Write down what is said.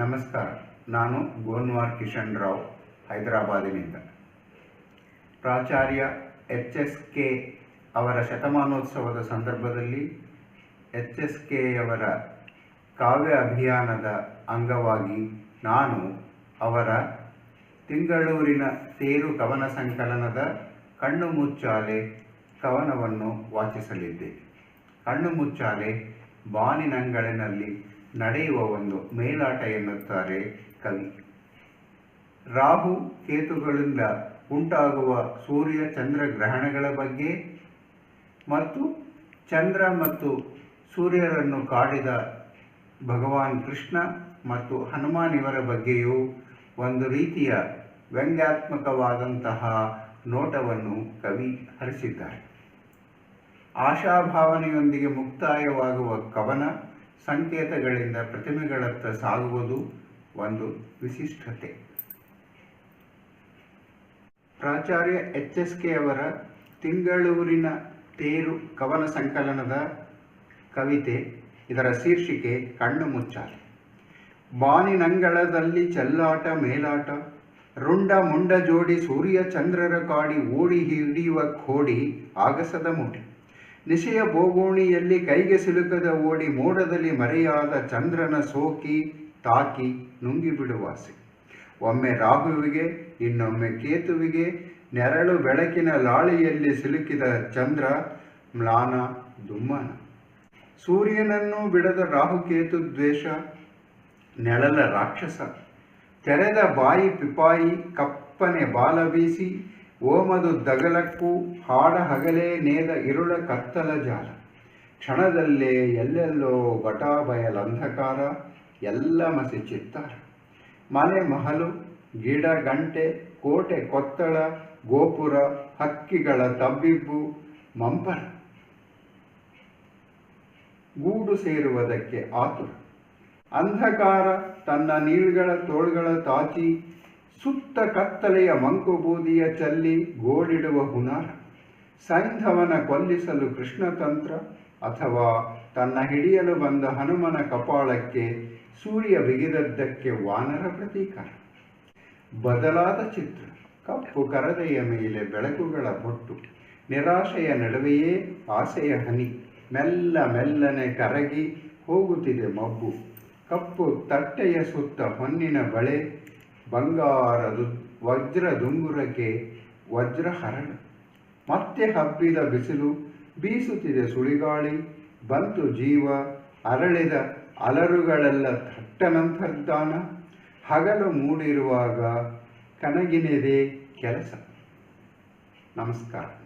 ನಮಸ್ಕಾರ. ನಾನು ಗೋನ್ವಾರ್ ಕಿಶನ್ ರಾವ್, ಹೈದರಾಬಾದಿನಿಂದ. ಪ್ರಾಚಾರ್ಯ ಎಚ್ ಎಸ್ ಕೆ ಅವರ ಶತಮಾನೋತ್ಸವದ ಸಂದರ್ಭದಲ್ಲಿ ಎಚ್ ಎಸ್ ಕೆಯವರ ಕಾವ್ಯ ಅಭಿಯಾನದ ಅಂಗವಾಗಿ ನಾನು ಅವರ ತಿಂಗಳೂರಿನ ತೇರು ಕವನ ಸಂಕಲನದ ಕಣ್ಣು ಮುಚ್ಚಾಲೆ ಕವನವನ್ನು ವಾಚಿಸಲಿದ್ದೆ. ಕಣ್ಣು ಮುಚ್ಚಾಲೆ ಬಾನಿನಂಗಳಿನಲ್ಲಿ ನಡೆಯುವ ಒಂದು ಮೇಲಾಟ ಎನ್ನುತ್ತಾರೆ ಕವಿ. ರಾಹು ಕೇತುಗಳಿಂದ ಉಂಟಾಗುವ ಸೂರ್ಯ ಚಂದ್ರ ಗ್ರಹಣಗಳ ಬಗ್ಗೆ ಮತ್ತು ಚಂದ್ರ ಮತ್ತು ಸೂರ್ಯರನ್ನು ಕಾಡಿದ ಭಗವಾನ್ ಕೃಷ್ಣ ಮತ್ತು ಹನುಮಾನ್ ಇವರ ಬಗ್ಗೆಯೂ ಒಂದು ರೀತಿಯ ವ್ಯಂಗ್ಯಾತ್ಮಕವಾದಂತಹ ನೋಟವನ್ನು ಕವಿ ಹರಿಸಿದ್ದಾರೆ. ಆಶಾಭಾವನೆಯೊಂದಿಗೆ ಮುಕ್ತಾಯವಾಗುವ ಕವನ ಸಂಕೇತಗಳಿಂದ ಪ್ರತಿಮೆಗಳತ್ತ ಸಾಗುವುದು ಒಂದು ವಿಶಿಷ್ಟತೆ. ಪ್ರಾಚಾರ್ಯ ಎಚ್ ಎಸ್ ಕೆ ಅವರ ತಿಂಗಳೂರಿನ ತೇರು ಕವನ ಸಂಕಲನದ ಕವಿತೆ ಇದರ ಶೀರ್ಷಿಕೆ ಕಣ್ಣು ಮುಚ್ಚಾಲೆ ಬಾನಿನಂಗಳದಲ್ಲಿ ಚೆಲ್ಲಾಟ ಮೇಲಾಟ, ರುಂಡ ಮುಂಡ ಜೋಡಿ ಸೂರ್ಯ ಚಂದ್ರರ ಕಾಡಿ ಓಡಿ ಹಿಡಿಯುವ ಕೋಡಿ ಆಗಸದ ಮೂಡಿ ನಿಶೆಯ ಬೋಗೋಣಿಯಲ್ಲಿ ಕೈಗೆ ಸಿಲುಕದ ಓಡಿ ಮೋಡದಲ್ಲಿ ಮರೆಯಾದ ಚಂದ್ರನ ಸೋಕಿ ತಾಕಿ ನುಂಗಿ ಬಿಡುವಾಸೆ ಒಮ್ಮೆ ರಾಹುವಿಗೆ, ಇನ್ನೊಮ್ಮೆ ಕೇತುವಿಗೆ ನೆರಳು ಬೆಳಕಿನ ಲಾಳಿಯಲ್ಲಿ ಸಿಲುಕಿದ ಚಂದ್ರ ಮ್ಲಾನ ದುಮ್ಮನ. ಸೂರ್ಯನನ್ನು ಬಿಡದ ರಾಹುಕೇತು ದ್ವೇಷ, ನೆಳಲ ರಾಕ್ಷಸ. ತೆರೆದ ಬಾಯಿ ಪಿಪಾಯಿ, ಕಪ್ಪನೆ ಬಾಲ ಬೀಸಿ ಓಮದು ದಗಲಕ್ಕು ಹಾಡ ಹಗಲೇ ನೇದ ಇರುಳ ಕತ್ತಲ ಜಾಲ. ಕ್ಷಣದಲ್ಲೇ ಎಲ್ಲೆಲ್ಲೋ ಘಟಾಬಯಲಂಧಕಾರ ಎಲ್ಲ ಮಸಿ ಚಿತ್ತಾರ. ಮನೆ ಮಹಲು, ಗಿಡ ಗಂಟೆ, ಕೋಟೆ ಕೊತ್ತಳ, ಗೋಪುರ, ಹಕ್ಕಿಗಳ ತಬ್ಬಿಬ್ಬು, ಮಂಪರ. ಗೂಡು ಸೇರುವುದಕ್ಕೆ ಆತುರ. ಅಂಧಕಾರ ತನ್ನ ನೀಳ್ಗಳ ತೋಳ್ಗಳ ತಾಚಿ ಸುತ್ತ ಕತ್ತಲೆಯ ಮಂಕುಬೂದಿಯ ಚಲ್ಲಿ ಗೋಳಿಡುವ ಹುನಾರ. ಸೈಂಧವನ ಕೊಲ್ಲಿಸಲು ಕೃಷ್ಣತಂತ್ರ ಅಥವಾ ತನ್ನ ಹಿಡಿಯಲು ಬಂದ ಹನುಮನ ಕಪಾಳಕ್ಕೆ ಸೂರ್ಯ ಬಿಗಿದದ್ದಕ್ಕೆ ವಾನರ ಪ್ರತೀಕಾರ. ಬದಲಾದ ಚಿತ್ರ, ಕಪ್ಪು ಕರದೆಯ ಮೇಲೆ ಬೆಳಕುಗಳ ಬೊಟ್ಟು, ನಿರಾಶೆಯ ನಡುವೆಯೇ ಆಸೆಯ ಹನಿ, ಮೆಲ್ಲ ಮೆಲ್ಲನೆ ಕರಗಿ ಹೋಗುತ್ತಿದೆ ಮಬ್ಬು. ಕಪ್ಪು ತಟ್ಟೆಯ ಸುತ್ತ ಹೊನ್ನಿನ ಬಳೆ ಬಂಗಾರದು ವಜ್ರ ದುಂಗುರಕ್ಕೆ ವಜ್ರ ಹರಣ. ಮತ್ತೆ ಹಬ್ಬಿದ ಬಿಸಿಲು ಬೀಸುತ್ತಿದೆ ಸುಳಿಗಾಳಿ. ಬಂತು ಜೀವ ಅರಳಿದ ಅಲರುಗಳೆಲ್ಲ ಥಟ್ಟನಂತರ್ದಾನ ಹಗಲು ಮೂಡಿರುವಾಗ ಕನಗಿನೆದೆ ಕೆಲಸ. ನಮಸ್ಕಾರ.